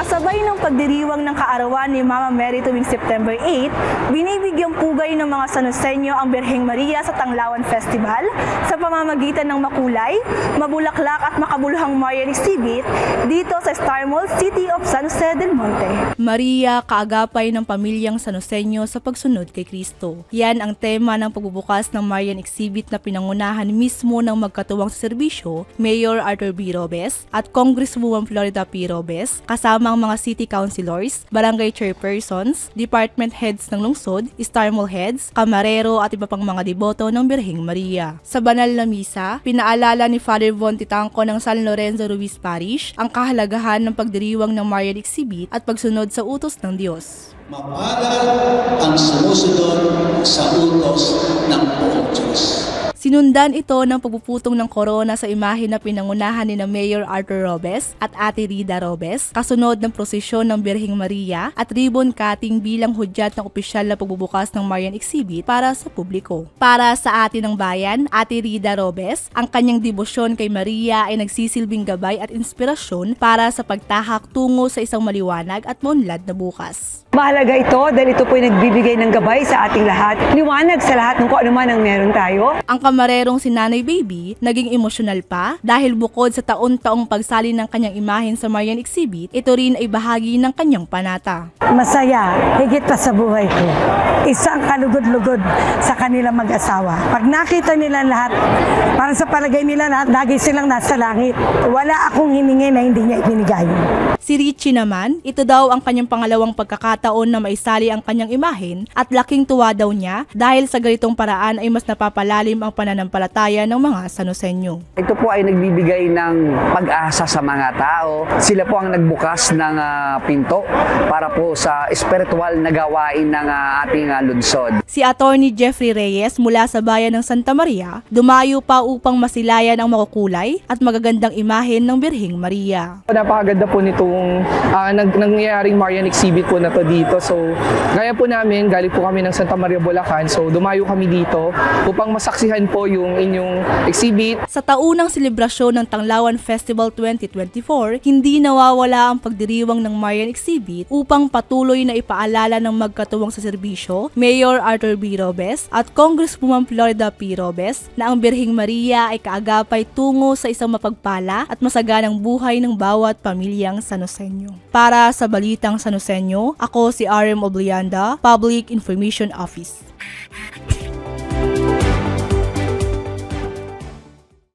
Kasabay ng pagdiriwang ng kaarawan ni Mama Mary tuwing September 8, binibigyang pugay ng mga Sanosenyo ang Birheng Maria sa Tanglawan Festival sa pamamagitan ng makulay, mabulaklak at makabuluhang Marian exhibit dito sa Star Mall City of San Jose del Monte. Maria, kaagapay ng pamilyang Sanosenyo sa pagsunod kay Kristo. Yan ang tema ng pagbubukas ng Marian exhibit na pinangunahan mismo ng magkatuwang sa serbisyo, Mayor Arthur B. Robes at Congresswoman Florida P. Robes, kasama ang mga city councilors, barangay chairpersons, department heads ng lungsod, Star Mall heads, kamarero at iba pang mga deboto ng Birheng Maria. Sa banal na misa, pinaalala ni Father Von Titanco ng San Lorenzo Ruiz Parish ang kahalagahan ng pagdiriwang ng Marian exhibit at pagsunod sa utos ng Diyos. Mapalad ang sumusunod sa utos ng. Sinundan ito ng pagpuputong ng korona sa imahe na pinangunahan ni na Mayor Arthur Robes at Ate Rida Robes, kasunod ng prosesyon ng Birheng Maria at ribbon cutting bilang hudyat ng opisyal na pagbubukas ng Marian exhibit para sa publiko. Para sa atin ng bayan, Ate Rida Robes, ang kanyang debosyon kay Maria ay nagsisilbing gabay at inspirasyon para sa pagtahak tungo sa isang maliwanag at maunlad na bukas. Mahalaga ito dahil ito po ay nagbibigay ng gabay sa ating lahat. Liwanag sa lahat ng kung ano man ang meron tayo. Ang kamarerong si Nanay Baby naging emosyonal pa dahil bukod sa taon-taong pagsali ng kanyang imahen sa Marian exhibit, ito rin ay bahagi ng kanyang panata. Masaya, higit pa sa buhay ko. Isang kalugod-lugod sa kanilang mag-asawa. Pag nakita nila lahat, parang sa palagay nila lahat, lagi silang nasa langit. Wala akong hiningi na hindi niya ibinigay. Si Richie naman, ito daw ang kanyang pangalawang pagkakataon na maisali ang kanyang imahen at laking tuwa daw niya dahil sa ganitong paraan ay mas napapalalim ang pananampalataya ng mga Sanosenyo. Ito po ay nagbibigay ng pag-asa sa mga tao. Sila po ang nagbukas ng ah, pinto para po sa espiritual na gawain ng ah, ating ah, lunsod. Si Attorney Jeffrey Reyes mula sa bayan ng Santa Maria, dumayo pa upang masilayan ang makukulay at magagandang imahen ng Birheng Maria. Napakaganda po nitong ah, nag, nangyayaring Marian exhibit po na to dito. So, gaya po namin, galing po kami ng Santa Maria, Bulacan. So, dumayo kami dito upang masaksihan po yung inyong exhibit. Sa taunang selebrasyon ng Tanglawan Festival 2024, hindi nawawala ang pagdiriwang ng Marian exhibit upang patuloy na ipaalala ng magkatuwang sa serbisyo, Mayor Arthur B. Robes at Congresswoman Florida P. Robes na ang Birheng Maria ay kaagapay tungo sa isang mapagpala at masaganang buhay ng bawat pamilyang Sanosenyo. Para sa Balitang Sanosenyo, ako si RM Oblianda, Public Information Office.